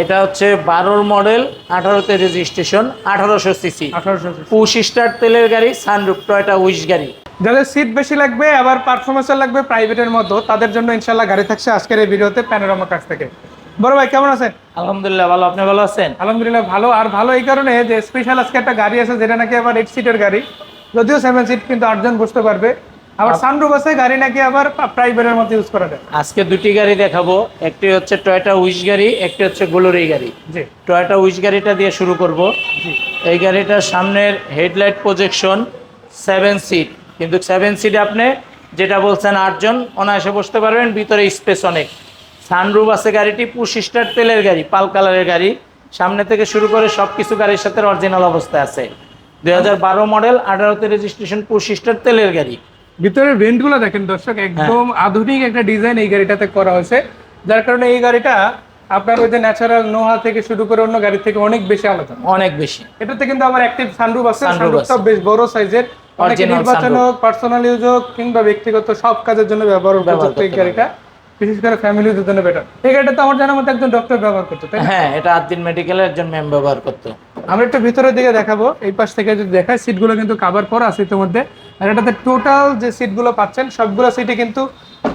এটা হচ্ছে বারোর মডেল আঠারোতে রেজিস্ট্রেশন আঠারোশো সিসি। আঠারোশো পুশ স্টার তেলের গাড়ি সানরুপ টয়টা উইশ গাড়ি। যাদের সিট বেশি লাগবে আবার পারফরমেন্সও লাগবে প্রাইভেটের মতো তাদের জন্য ইনশাল্লাহ গাড়ি থাকছে আজকের এই ভিডিওতে প্যানোরামা কাছ থেকে। বড় ভাই কেমন আছেন? আলহামদুলিল্লাহ ভালো। আপনি ভালো আছেন? আলহামদুলিল্লাহ ভালো। আর ভালো এই কারণে যে স্পেশাল আজকে একটা গাড়ি আছে যেটা নাকি আবার এইট সিটের গাড়ি। যদিও সেভেন সিট কিন্তু আটজন বসতে পারবে। আবার সানরুফ আছে গাড়ি নাকি আবার প্রাইভেটের মতো ইউজ করা যায়? আজকে দুটি গাড়ি দেখাবো একটি হচ্ছে টয়টা উইশ গাড়ি একটি হচ্ছে গোলোরি গাড়ি। জি। টয়টা উইশ গাড়িটা দিয়ে শুরু করব। জি। এই গাড়িটার সামনের হেডলাইট প্রজেকশন সেভেন সিট কিন্তু সেভেন সিট আপনি যেটা বলছেন আটজন অনায়াসে বসতে পারবেন ভিতরে স্পেস অনেক। সানরুফ আছে গাড়িটি পুশ স্টার তেলের গাড়ি পাল কালারের গাড়ি। সামনে থেকে শুরু করে সব কিছু গাড়ির সাথে অরিজিনাল অবস্থায় আছে। দুই হাজার বারো মডেল আঠারোতে রেজিস্ট্রেশন পুশ স্টার তেলের গাড়ি। ভিতরের ভেন্টগুলো দেখেন দর্শক একদম আধুনিক একটা ডিজাইন এই গাড়িটাতে করা হয়েছে। যার কারণে এই গাড়িটা আপনার ওই যে ন্যাচারাল নোহা থেকে শুরু করে অন্য গাড়ি থেকে অনেক বেশি আলাদা। অনেক বেশি। এটাতে কিন্তু আবার অ্যাক্টিভ সানরুফ আছে সানরুফটা বেশ বড় সাইজের অনেকে নির্বাচন হোক পার্সোনাল ইউজ হোক কিংবা ব্যক্তিগত সব কাজের জন্য ব্যবহার উপযুক্ত এই গাড়িটা বিশেষ করে ফ্যামিলি ইউজের জন্য বেটার এই গাড়িটা তো আমার জানার মতো একজন ডক্টর ব্যবহার করতো? হ্যাঁ এটা আদিন মেডিকেলের একজন ম্যাম ব্যবহার করতো। আমরা একটু ভিতরের দিকে দেখাবো। এই পাশ থেকে যদি দেখায় সিটগুলো কিন্তু কাভার করা আছে ইতিমধ্যে। আর এটাতে টোটাল যে সিটগুলো পাচ্ছেন সবগুলো সিটই কিন্তু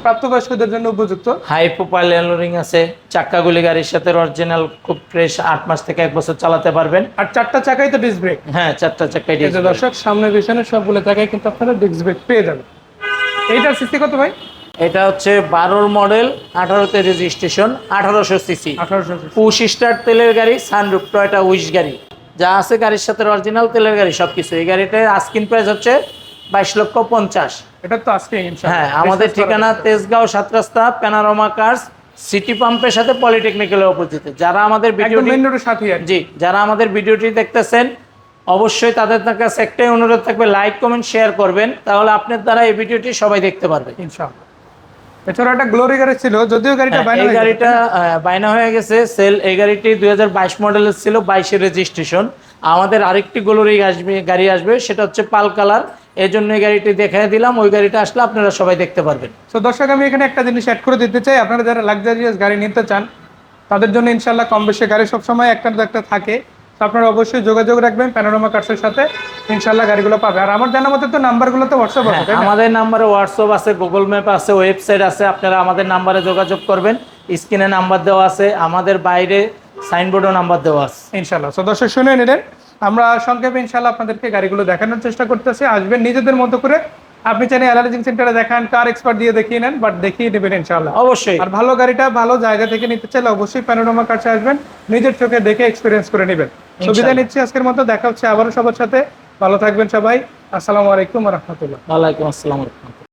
প্রাপ্তবয়স্কদের জন্য উপযুক্ত। হাই প্রোফাইল এলোরিং আছে চাক্কাগুলি গাড়ির সাথে অরিজিনাল খুব ফ্রেশ আট মাস থেকে এক বছর চালাতে পারবেন। আর চারটা চাকাই তো ডিস্ক ব্রেক হ্যাঁ চারটা চাকাই যে দর্শক সামনে পিছনে সবগুলো চাকাই কিন্তু আপনারা ডিস্ক ব্রেক পেয়ে যাবেন। এইটার সিসি কত ভাই? এটা হচ্ছে বারোর মডেল আঠারোতে রেজিস্ট্রেশন আঠারোশো সিসি। আঠারোশো পুশ স্টার তেলের গাড়ি সানরুপ টয়টা উইশ গাড়ি। যা আছে গাড়ির সাথে অরিজিনাল তেলের গাড়ি সবকিছু। এই গাড়িটার আস্কিন প্রাইস হচ্ছে বাইশ লক্ষ পঞ্চাশ। এটা তো আজকে হ্যাঁ আমাদের ঠিকানা তেজগাঁও সাত রাস্তা প্যানারোমা কার্স সিটি পাম্পের সাথে পলিটেকনিক্যালের অপোজিটে যারা আমাদের ভিডিওটি সাথে জি যারা আমাদের ভিডিওটি দেখতেছেন অবশ্যই তাদের কাছে একটাই অনুরোধ থাকবে লাইক কমেন্ট শেয়ার করবেন তাহলে আপনার দ্বারা এই ভিডিওটি সবাই দেখতে পারবে। ইনশাআল্লাহ। এছাড়া একটা গ্লোরি গাড়ি ছিল যদিও গাড়িটা হ্যাঁ, বাইরে এই গাড়িটা বায়না হয়ে গেছে। সেল এই গাড়িটি দুই হাজার বাইশ মডেলের ছিল বাইশের রেজিস্ট্রেশন আমাদের আরেকটি গোলরি আসবে গাড়ি আসবে সেটা হচ্ছে পাল কালার। এই জন্য এই গাড়িটি দেখাই দিলাম ওই গাড়িটা আসলে আপনারা সবাই দেখতে পারবেন। তো দর্শক আমি এখানে একটা জিনিস অ্যাড করে দিতে চাই। আপনারা যারা লাক্সারিয়াস গাড়ি নিতে চান তাদের জন্য ইনশাল্লাহ কম বেশি গাড়ি সবসময় একটা না একটা থাকে। আপনারা অবশ্যই যোগাযোগ রাখবেন প্যানোরামা কার্সের সাথে। ইনশাল্লাহ গাড়িগুলো পাবে। আর আমার জানা মতে তো নাম্বারগুলো তো হোয়াটসঅ্যাপ আছে? আমাদের নাম্বারে হোয়াটসঅ্যাপ আছে গুগল ম্যাপ আছে ওয়েবসাইট আছে আপনারা আমাদের নাম্বারে যোগাযোগ করবেন। স্ক্রিনে নাম্বার দেওয়া আছে আমাদের বাইরে সাইনবোর্ডও নাম্বার দেওয়া আছে। ইনশাল্লাহ তো দর্শক শুনে নিলেন। আমরা সংক্ষেপে ইনশাল্লাহ আপনাদেরকে গাড়িগুলো দেখানোর চেষ্টা করতেছি। আসবেন নিজেদের মতো করে। আপনি চাইলে অ্যালার্জিং সেন্টারে দেখান কার এক্সপার্ট দিয়ে দেখিয়ে নেন বাট দেখিয়ে নেবেন ইনশাল্লাহ অবশ্যই। আর ভালো গাড়িটা ভালো জায়গা থেকে নিতে চাইলে অবশ্যই প্যানোরামা কাছে আসবেন। নিজের চোখে দেখে এক্সপিরিয়েন্স করে নেবেন। সুবিধা নিচ্ছি আজকের মতো দেখা হচ্ছে আবারও সবার সাথে। ভালো থাকবেন সবাই। আসসালামু আলাইকুম রহমতুল্লাহ। ওয়ালাইকুম আসসালাম